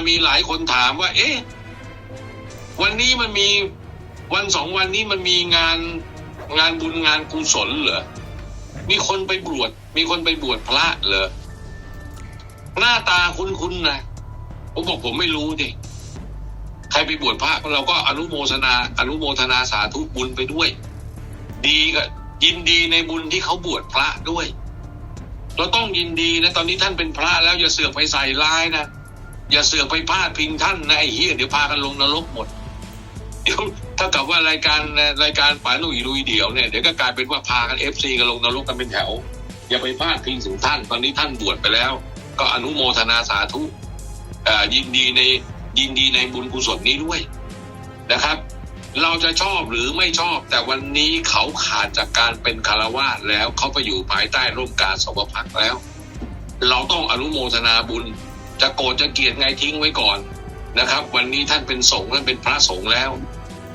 มามีหลายคนถามว่า เอ๊ะ วันนี้มันมีวันสองวันนี้มันมีงานงานบุญงานกุศลเหรอ มีคนไปบวช มีคนไปบวชพระเหรอ หน้าตาคุ้นๆนะผมบอกผมไม่รู้ดิ ใครไปบวชพระเราก็อนุโมทนา อนุโมทนาสาธุบุญไปด้วย ดีก็ยินดีในบุญที่เขาบวชพระด้วย เราต้องยินดีนะ ตอนนี้ท่านเป็นพระแล้วอย่าเสือกไปใส่ร้ายนะ อย่าเสือกไปพาดพิงท่านนะไอ้เหี้ยเดี๋ยวพากันลงนรกหมดเดี๋ยวถ้ากับว่ารายการรายการป๋าหนุ่ยลุยเดี่ยวเนี่ยเดี๋ยวก็กลายเป็นว่าพากันเอฟซีกันลงนรกกันเป็นแถว อย่าไปพาดพิงถึงท่าน ตอนนี้ท่านบวชไปแล้ว ก็อนุโมทนาสาธุยินดีในยินดีในบุญกุศลนี้ด้วยนะครับ เราจะชอบหรือไม่ชอบ แต่วันนี้เขาขาดจากการเป็นคารวาสแล้วเขาไปอยู่ภายใต้ร่มกาสวพักแล้ว เราต้องอนุโมทนาบุญ จะโกรธจะเกลียดไงทิ้งไว้ก่อนนะครับ วันนี้ท่านเป็นสงฆ์ท่านเป็นพระสงฆ์แล้ว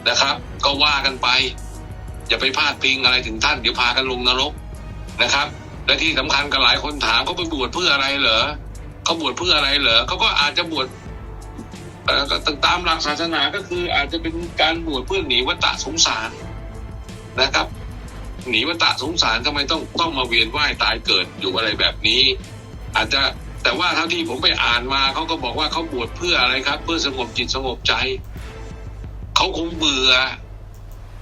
นะครับ ก็ว่ากันไป อย่าไปพาดพิงอะไรถึงท่าน เดี๋ยวพากันลงนรกนะครับ และที่สำคัญก็หลายคนถามเขาไปบวชเพื่ออะไรเหรอเขาบวชเพื่ออะไรเหรอเขาก็อาจจะบวชเอ่อก็ตามหลักศาสนาก็คืออาจจะเป็นการบวชเพื่อหนีวัฏสงสารนะครับ หนีวัฏสงสารทำไมต้องต้องมาเวียนว่ายตายเกิดอยู่อะไรแบบนี้ อาจจะ แต่ว่าเท่าที่ผมไปอ่านมาเขาก็บอกว่าเขาบวชเพื่ออะไรครับ เพื่อสงบจิตสงบใจเขาคงเบื่อ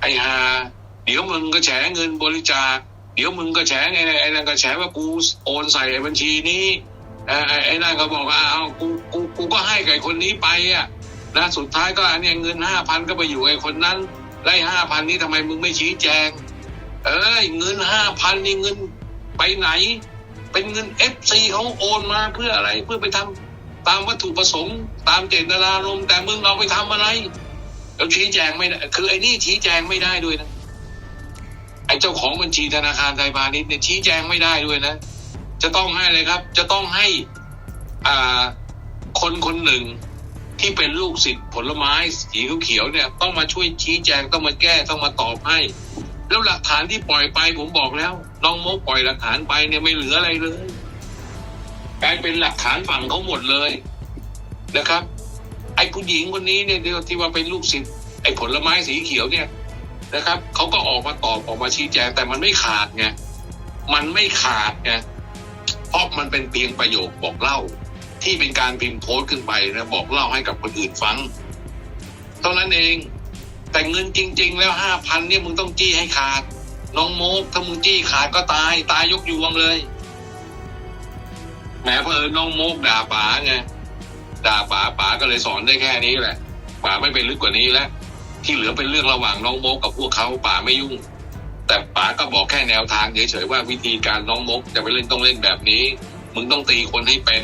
ไอ้ฮาเดี๋ยวมึงก็แฉเงินบริจาค เดี๋ยวมึงก็แฉไอ้ไอ้นั่นก็แฉว่ากูโอนใส่บัญชีนี้ไอ้ไอ้ไอ้นั่นก็บอกว่าเอากูกูกูก็ให้กับคนนี้ไปอะนะสุดท้ายก็อันเนี้ยเงินห้าพันก็ไปอยู่ไอ้คนนั้นไล่ห้าพันนี้ทำไมมึงไม่ชี้แจง เอ้ยเงินห้าพันนี่เงินไปไหน เป็นเงินเอฟซีเขาโอนมาเพื่ออะไรเพื่อไปทำตามวัตถุประสงค์ตามเจตนารมณ์แต่มึงเอาไปทำอะไรเราชี้แจงไม่ได้คือไอ้นี่ชี้แจงไม่ได้ด้วยนะไอ้เจ้าของบัญชีธนาคารไทยพาณิชย์เนี่ยชี้แจงไม่ได้ด้วยนะ จะต้องให้เลยครับ จะต้องให้อ่าคนคนหนึ่งที่เป็นลูกศิษย์ผลไม้สีเขียวเนี่ย ต้องมาช่วยชี้แจงต้องมาแก้ต้องมาตอบให้ แล้วหลักฐานที่ปล่อยไปผมบอกแล้วน้องโมปล่อยหลักฐานไปเนี่ยไม่เหลืออะไรเลยกลายเป็นหลักฐานฝั่งเขาหมดเลยนะครับ ไอ้ผู้หญิงคนนี้เนี่ยที่ว่าเป็นลูกศิษย์ไอ้ผลไม้สีเขียวเนี่ยนะครับเขาก็ออกมาตอบออกมาชี้แจงแต่มันไม่ขาดไงมันไม่ขาดไงเพราะมันเป็นเพียงประโยคบอกเล่า ที่เป็นการพิมพ์โพสต์ขึ้นไปนะบอกเล่าให้กับคนอื่นฟังเท่านั้นเอง แต่เงินจริง ๆ แล้วห้าพันเนี่ยมึงต้องจี้ให้ขาด น้องโมกถ้ามึงจี้ขาดก็ตายตายยกยวงเลยแหมเพอญน้องโมกด่าป๋าไงด่าป๋าป๋าก็เลยสอนได้แค่นี้แหละป๋าไม่ไปลึกกว่านี้แล้วที่เหลือเป็นเรื่องระหว่างน้องโมกกับพวกเขาป๋าไม่ยุ่ง แต่ป๋าก็บอกแค่แนวทางเฉยๆว่าวิธีการน้องโมกจะไปเล่นต้องเล่นแบบนี้ มึงต้องตีคนให้เป็น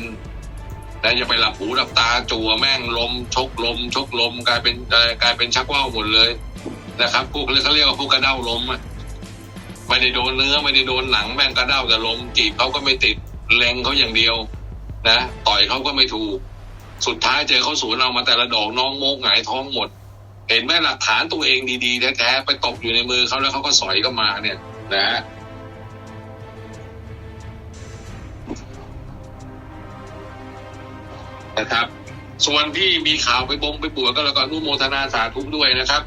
แต่อย่าไปหลับหูหลับตาจัวแม่งลม ชกลม ชกลม กลายเป็นกลายเป็นชักว่าวหมดเลยนะครับพวกเขาเรียกว่าพวกกระเด้าลมไม่ได้โดนเนื้อไม่ได้โดนหนังแม่งกระเด้าแต่ลมจีบเขาก็ไม่ติดเลงเขาอย่างเดียว นะต่อยเขาก็ไม่ถูก สุดท้ายเจอเขาสวนเอามาแต่ละดอกน้องโมกหงายท้องหมด เห็นไหมหลักฐานตัวเองดีๆแท้ๆไปตกอยู่ในมือเขาแล้วเขาก็สอยก็มาเนี่ย นะ นะครับ ส่วนที่มีข่าวไปบงไปบวชก็แล้วก็นุโมทนาสาธุด้วยนะครับ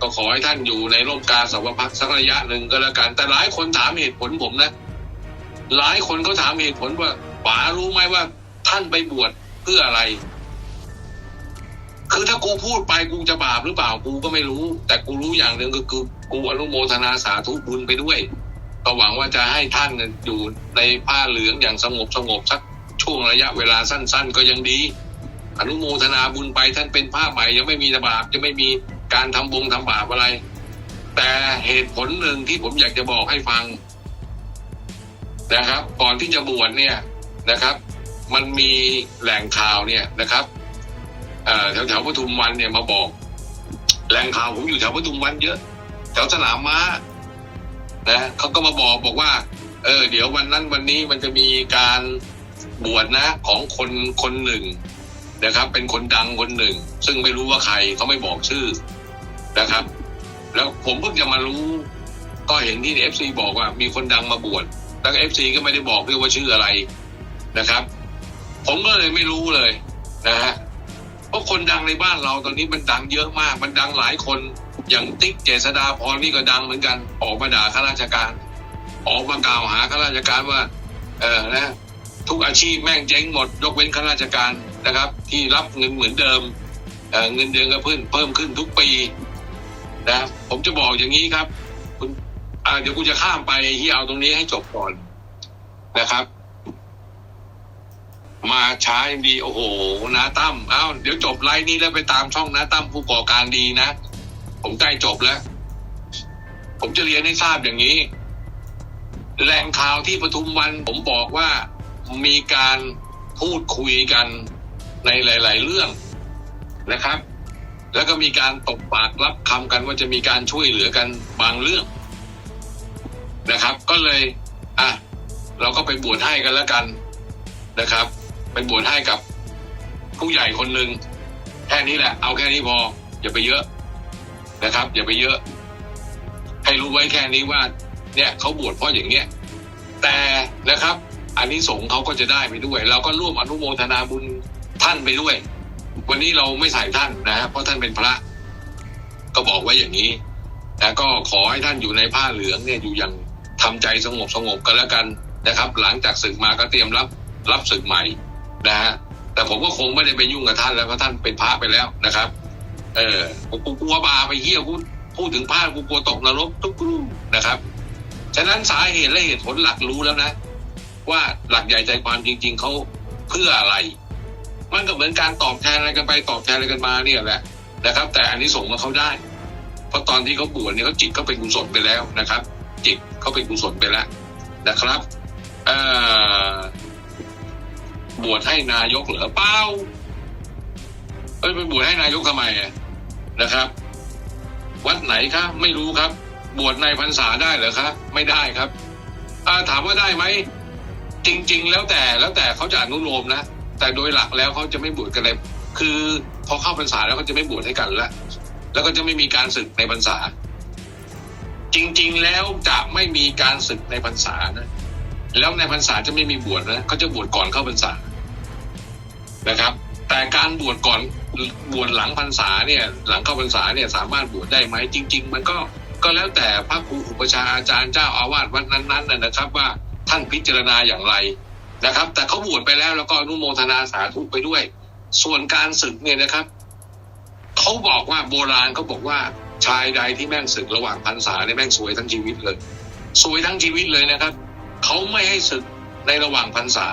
ก็ขอให้ท่านอยู่ในร่มกาสาวพักสักระยะหนึ่งก็แล้วกันแต่หลายคนถามเหตุผลผมนะ หลายคนเขาถามเหตุผลว่าป๋ารู้ไหมว่าท่านไปบวชเพื่ออะไร คือถ้ากูพูดไปกูจะบาปหรือเปล่ากูก็ไม่รู้ แต่กูรู้อย่างหนึ่งก็คือกูอนุโมทนาสาธุบุญไปด้วยก็หวังว่าจะให้ท่านอยู่ในผ้าเหลืองอย่างสงบสงบสัก ช่วงระยะเวลาสั้น ๆ ก็ยังดี อนุโมทนาบุญไปท่านเป็นผ้าใหม่ยังไม่มีบาปยังไม่มีการทำบงทำบาปอะไร แต่เหตุผลหนึ่งที่ผมอยากจะบอกให้ฟัง นะครับ ก่อนที่จะบวชเนี่ยนะครับ มันมีแหล่งข่าวเนี่ยนะครับแถวแถวปทุมวันเนี่ยมาบอก แหล่งข่าวผมอยู่แถวปทุมวันเยอะ แถวสนามม้านะเขาก็มาบอกบอกว่า เออ เดี๋ยววันนั้นวันนี้มันจะมีการ บวชนะของคนคนหนึ่งนะครับ เป็นคนดังคนหนึ่ง ซึ่งไม่รู้ว่าใครเขาไม่บอกชื่อนะครับ แล้วผมเพิ่งจะมารู้ ก็เห็นที่เอฟซีบอกว่ามีคนดังมาบวชแล้วเอฟซีก็ไม่ได้บอกด้วยว่าชื่ออะไรนะครับ ผมก็เลยไม่รู้เลยนะฮะเพราะคนดังในบ้านเราตอนนี้มันดังเยอะมาก มันดังหลายคนอย่างติ๊กเจษดาพรนี่ก็ดังเหมือนกัน ออกมาด่าข้าราชการ ออกมากล่าวหาข้าราชการว่า เออนะ ทุกอาชีพแม่งเจ๊งหมด ยกเว้นข้าราชการนะครับ ที่รับเงินเหมือนเดิมเเงินเดือนก็เพิ่มเพิ่มขึ้นทุกปีนะผมจะบอกอย่างนี้ครับคุณเดี๋ยวกูจะข้ามไปที่เอาตรงนี้ให้จบก่อนนะครับ มาช้ายังดี โอ้โหนาตั้มเอ้าเดี๋ยวจบไลน์นี้แล้วไปตามช่องนาตั้มผู้ก่อการดีนะ ผมใกล้จบแล้ว ผมจะเรียนให้ทราบอย่างนี้ แหล่งข่าวที่ปทุมวันผมบอกว่า มีการพูดคุยกันในหลาย ๆ เรื่องนะครับ แล้วก็มีการตกปากรับคำกันว่าจะมีการช่วยเหลือกันบางเรื่องนะครับ ก็เลยอะเราก็ไปบวชให้กันแล้วกันนะครับ ไปบวชให้กับผู้ใหญ่คนหนึ่งแค่นี้แหละ เอาแค่นี้พออย่าไปเยอะนะครับ อย่าไปเยอะ ให้รู้ไว้แค่นี้ว่า เนี่ยเขาบวชเพราะอย่างเนี้ยแต่นะครับ อันนี้สงส์เขาก็จะได้ไปด้วย เราก็ร่วมอนุโมทนาบุญท่านไปด้วย วันนี้เราไม่ใส่ท่านนะฮะเพราะท่านเป็นพระ ก็บอกไว้อย่างนี้แต่ก็ขอให้ท่านอยู่ในผ้าเหลืองเนี่ยอยู่อย่างทำใจสงบสงบกันแล้วกันนะครับ หลังจากศึกมาก็เตรียมรับรับศึกใหม่นะฮะแต่ผมก็คงไม่ได้ไปยุ่งกับท่านแล้วเพราะท่านเป็นพระไปแล้วนะครับ เออกูกลัวบาไปเฮี้ยกูพูดถึงพระกูกลัวตกนรกทุกรูนะครับ ฉะนั้นสาเหตุและเหตุผลหลักรู้แล้วนะ ว่าหลักใหญ่ใจความจริง ๆเขาเพื่ออะไร มันก็เหมือนการตอบแทนอะไรกันไปตอบแทนอะไรกันมาเนี่ยแหละนะครับ แต่อันนี้ส่งมาเขาได้เพราะตอนที่เขาบวชเนี่ยเขาจิตเขาเป็นกุศลไปแล้วนะครับ จิตเขาเป็นกุศลไปแล้วนะครับบวชให้นายกเหรอเปล่าเอ้ยไปบวชให้นายกทำไมนะครับ วัดไหนครับไม่รู้ครับ บวชในพรรษาได้เหรอครับ ไม่ได้ครับถามว่าได้ไหม จริง ๆ แล้วแต่แล้วแต่เขาจะอนุโลมนะแต่โดยหลักแล้วเขาจะไม่บวชกันเลยคือพอเข้าพรรษาแล้วเขาจะไม่บวชให้กันแล้วแล้วก็จะไม่มีการศึกในพรรษา จริง ๆ แล้วจะไม่มีการศึกในพรรษานะ แล้วในพรรษาจะไม่มีบวชนะเขาจะบวชก่อนเข้าพรรษานะครับ แต่การบวชก่อนบวชหลังพรรษาเนี่ย หลังเข้าพรรษาเนี่ยสามารถบวชได้ไหมจริง ๆ มันก็ก็แล้วแต่พระครูอุปชาอาจารย์เจ้าอาวาสวัดนั้นๆนะครับว่า ท่านพิจารณาอย่างไรนะครับ แต่เขาบวชไปแล้วแล้วก็อนุโมทนาสาธุไปด้วย ส่วนการศึกเนี่ยนะครับเขาบอกว่าโบราณเขาบอกว่าชายใดที่แม่งศึกระหว่างพรรษาเนี่ยแม่งสวยทั้งชีวิตเลย สวยทั้งชีวิตเลยนะครับเขาไม่ให้ศึกในระหว่างพรรษา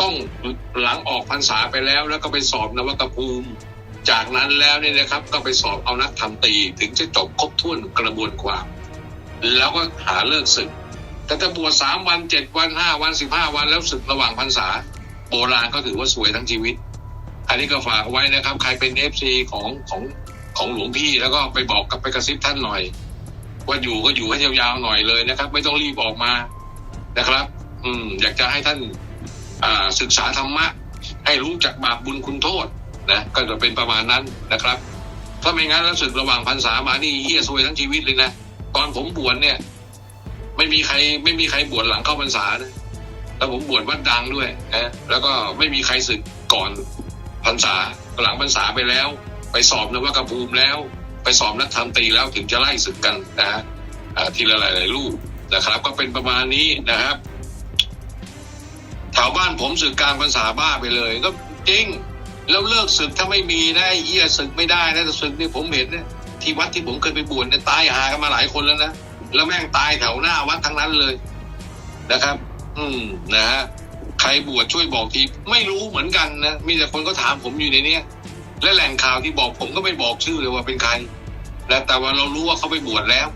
ต้องหลังออกพรรษาไปแล้ว แล้วก็ไปสอบนวกภูมิ จากนั้นแล้วเนี่ยนะครับ ก็ไปสอบเอานักธรรมตีถึงจะจบครบถ้วนกระบวนความ แล้วก็หาเลิกศึก แต่ถ้าบวชสามวันเจ็ดวันห้าวันสิบห้าวันแล้วศึกระหว่างพรรษา โบราณก็ถือว่าสวยทั้งชีวิต อันนี้ก็ฝากไว้นะครับ ใครเป็นเอฟซีของของของหลวงพี่แล้วก็ไปบอกกับไปกระซิบท่านหน่อย ว่าอยู่ก็อยู่ให้ยาวๆหน่อยเลยนะครับ ไม่ต้องรีบออกมานะครับ อืม อยากจะให้ท่านอ่าศึกษาธรรมะ ให้รู้จักบาปบุญคุณโทษนะก็จะเป็นประมาณนั้นนะครับ ถ้าไม่งั้นแล้วศึกระหว่างพรรษามานี่เฮียซวยทั้งชีวิตเลยนะ ตอนผมบวชเนี่ย ไม่มีใครไม่มีใครบวชหลังเข้าพรรษานะแล้วผมบวชวัดดังด้วยนะแล้วก็ไม่มีใครศึกก่อนพรรษาหลังพรรษาไปแล้ว ไปสอบนวกภูมิแล้ว ไปสอบนักธรรมตรีแล้วถึงจะไล่ศึกกันนะฮะทีละหลายๆรูปนะครับ ก็เป็นประมาณนี้นะครับแถวบ้านผมศึกกลารพรรษาบ้าไปเลย ก็จริงแล้วเลิกศึกถ้าไม่มีนะไอ้เหี้ยศึกไม่ได้นะแต่ศึกนี่ผมเห็นเนี่ยที่วัดที่ผมเคยไปบวชเนี่ยตายหากันมาหลายคนแล้วนะ แล้วแม่งตายแถวหน้าวัดทั้งนั้นเลยนะครับ อืมนะฮะใครบวชช่วยบอกทีไม่รู้เหมือนกันนะมีแต่คนก็ถามผมอยู่ในเนี้ยและแหล่งข่าวที่บอกผมก็ไม่บอกชื่อเลยว่าเป็นใครนะแต่ว่าเรารู้ว่าเขาไปบวชแล้ว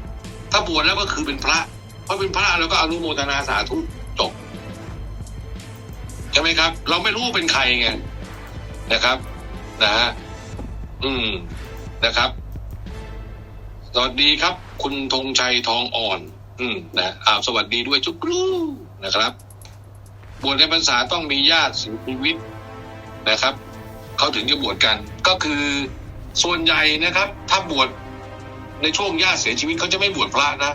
ถ้าบวชแล้วก็คือเป็นพระ เพราะเป็นพระแล้วก็อนุโมทนาสาธุจบใช่ไหมครับ เราไม่รู้เป็นใครไงนะครับ นะฮะอืมนะครับ สวัสดีครับ คุณธงชัยทองอ่อน อืมนะอาสวัสดีด้วยจุกรูนะครับบวชในพรรษาต้องมีญาติเสียชีวิตนะครับเขาถึงจะบวชกัน ก็คือส่วนใหญ่นะครับ ถ้าบวชในช่วงญาติเสียชีวิตเขาจะไม่บวชพระนะ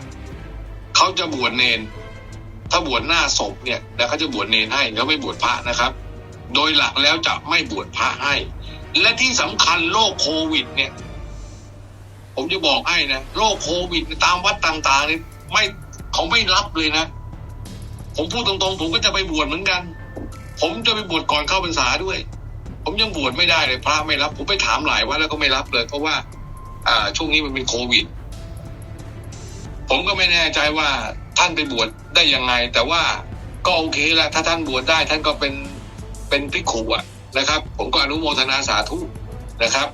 เขาจะบวชเนน ถ้าบวชหน้าศพเนี่ยแล้วเขาจะบวชเนนให้แล้วไม่บวชพระนะครับ โดยหลักแล้วจะไม่บวชพระให้ และที่สำคัญโรคโควิดเนี่ย ผมจะบอกให้นะโรคโควิดตามวัดต่างๆนี่ไม่เขาไม่รับเลยนะ ผมพูดตรงๆ ผมก็จะไปบวชเหมือนกัน ผมจะไปบวชก่อนเข้าพรรษาด้วย ผมยังบวชไม่ได้เลยพระไม่รับ ผมไปถามหลายวัดแล้วก็ไม่รับเลย เพราะว่า อ่า ช่วงนี้มันเป็นโควิด ผมก็ไม่แน่ใจว่าท่านไปบวชได้ยังไง แต่ว่าก็โอเคละถ้าท่านบวชได้ท่านก็เป็นเป็นพิขุอะนะครับ ผมก็อนุโมทนาสาธุนะครับ